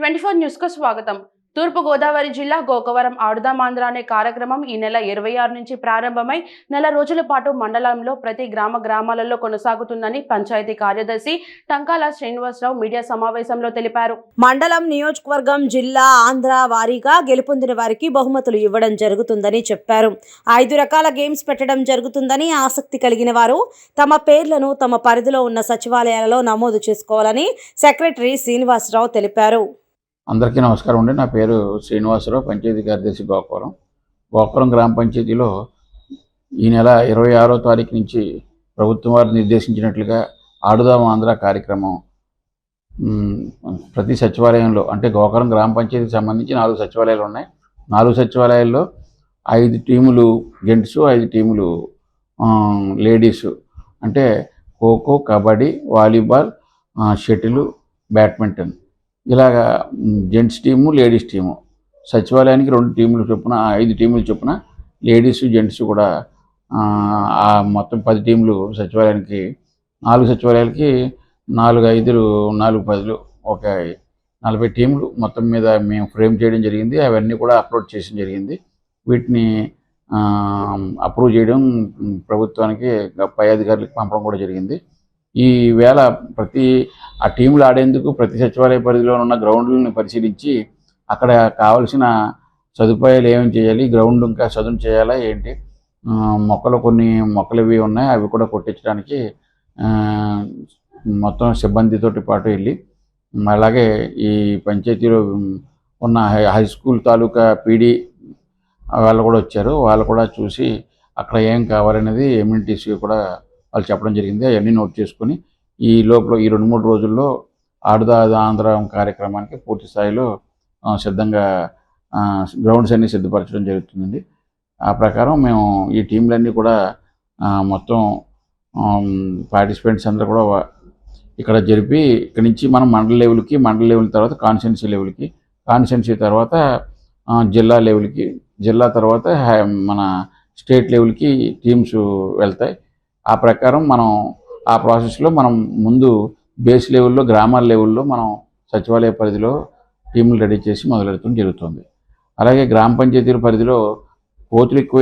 Twenty four న్యూస్కు స్వాగతం. తూర్పుగోదావరి జిల్లా గోకవరం ఆడుదామాంధ్ర అనే కార్యక్రమం ఈ నెల ఇరవై ఆరు నుంచి ప్రారంభమై నెల రోజుల పాటు మండలంలో ప్రతి గ్రామ గ్రామాలలో కొనసాగుతుందని పంచాయతీ కార్యదర్శి టంకాల శ్రీనివాసరావు మీడియా సమావేశంలో తెలిపారు. మండలం నియోజకవర్గం జిల్లా ఆంధ్ర వారీగా గెలుపొందిన వారికి బహుమతులు ఇవ్వడం జరుగుతుందని చెప్పారు. ఐదు రకాల గేమ్స్ పెట్టడం జరుగుతుందని ఆసక్తి కలిగిన వారు తమ పేర్లను తమ పరిధిలో ఉన్న సచివాలయాలలో నమోదు చేసుకోవాలని సెక్రటరీ శ్రీనివాసరావు తెలిపారు. అందరికీ నమస్కారం అండి. నా పేరు శ్రీనివాసరావు పంచాయతీ కార్యదర్శి గోకులం గోకులం గ్రామ పంచాయతీలో ఈ నెల ఇరవై ఆరో తారీఖు నుంచి ప్రభుత్వం వారు నిర్దేశించినట్లుగా ఆడుదాం ఆంధ్ర కార్యక్రమం ప్రతి సచివాలయంలో అంటే గోకరం గ్రామ పంచాయతీకి సంబంధించి నాలుగు సచివాలయాలు ఉన్నాయి. నాలుగు సచివాలయాల్లో ఐదు టీములు జెంట్స్ ఐదు టీములు లేడీస్ అంటే kho kho kabaddi volleyball shuttle badminton. ఇలాగా జెంట్స్ టీము లేడీస్ టీము సచివాలయానికి రెండు టీములు చొప్పున ఐదు టీములు చొప్పున లేడీస్ జెంట్స్ కూడా ఆ, మొత్తం పది టీములు సచివాలయానికి నాలుగు సచివాలయాలకి నాలుగు ఐదులు నాలుగు పదులు ఒక నలభై టీములు మొత్తం మీద మేము ఫ్రేమ్ చేయడం జరిగింది. అవన్నీ కూడా అప్లోడ్ చేయడం జరిగింది. వీటిని అప్రూవ్ చేయడం ప్రభుత్వానికి పై అధికారులకు పంపడం కూడా జరిగింది. ఈ వేళ ప్రతి ఆ టీంలు ఆడేందుకు ప్రతి సచివాలయ పరిధిలో ఉన్న గ్రౌండ్లను పరిశీలించి అక్కడ కావలసిన సదుపాయాలు ఏమేమి చేయాలి గ్రౌండ్ ఇంకా చదును చేయాలా ఏంటి? మొక్కలు కొన్ని మొక్కలు ఇవి ఉన్నాయి అవి కూడా కొట్టించడానికి మొత్తం సిబ్బందితోటి పాటు వెళ్ళి అలాగే ఈ పంచాయతీలో ఉన్న హై హై స్కూల్ తాలూకా పీడీ వాళ్ళు కూడా వచ్చారు. వాళ్ళు కూడా చూసి అక్కడ ఏం కావాలనేది ఎమ్యూనిటీస్ కూడా వాళ్ళు చెప్పడం జరిగింది. అవన్నీ నోట్ చేసుకొని ఈ లోపల ఈ రెండు మూడు రోజుల్లో ఆడుదాది ఆంధ్ర కార్యక్రమానికి పూర్తి స్థాయిలో సిద్ధంగా గ్రౌండ్స్ అన్ని సిద్ధపరచడం జరుగుతుందండి. ఆ ప్రకారం మేము ఈ టీంలన్నీ కూడా మొత్తం పార్టిసిపెంట్స్ అందరూ కూడా ఇక్కడ జరిపి ఇక్కడ నుంచి మనం మండల లెవెల్కి మండల లెవెల్ తర్వాత కాన్స్టిట్యున్సీ లెవెల్కి కాన్స్టిట్యున్సీ తర్వాత జిల్లా లెవెల్కి జిల్లా తర్వాత హై- మన స్టేట్ లెవెల్కి టీమ్స్ వెళ్తాయి. ఆ ప్రకారం మనం ఆ ప్రాసెస్లో మనం ముందు బేస్ లెవెల్లో గ్రామర్ లెవెల్లో మనం సచివాలయ పరిధిలో టీములు రెడీ చేసి మొదలెడటం జరుగుతుంది. అలాగే గ్రామ పంచాయతీల పరిధిలో కోతులు ఎక్కువ